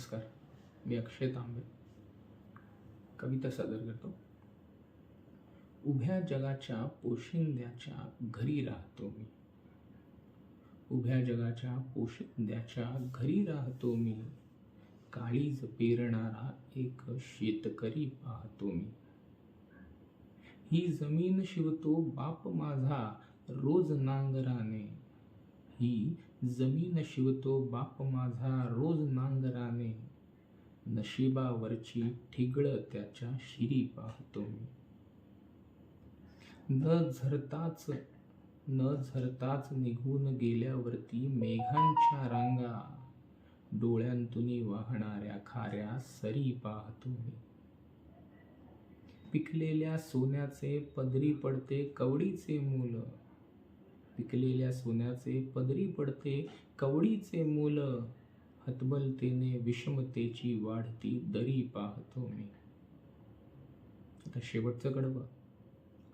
नमस्कार मी अक्षय तांबे. कविता सादर करतो. उभ्या जगाच्या पोशिंद्याच्या घरी राहतो मी. उभ्या जगाच्या पोशिंद्याच्या घरी राहतो मी. काळीज पेरणारा एक शेतकरी पाहतो मी. ही जमीन शिवतो बाप माझा रोज नांगराने. ही जमीन शिवतो बाप माझा रोज नांगराने. नशिबावरची ठिगळ त्याच्या शिरी पाहतो मी. न झरताच न झरताच निघून गेल्यावरती मेघांच्या रांगा. डोळ्यांतून वाहणाऱ्या खाऱ्या सरी पाहतो मी. पिकलेल्या सोन्याचे पदरी पडते कवडीचे मुलं. पिकलेल्या सोन्याचे पदरी पडते कवडीचे मूल हतबलतेने विषमतेची वाढती दरी पाहतो मी. आता शेवटचं कडवं.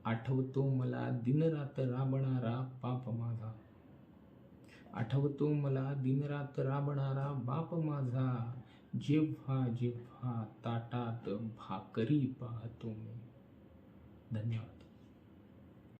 आठवतो मला दिनरात राबणारा पाप माझा. आठवतो मला दिनरात राबणारा बाप माझा. जेव्हा जेव्हा ताटात भाकरी पाहतो मी. धन्यवाद.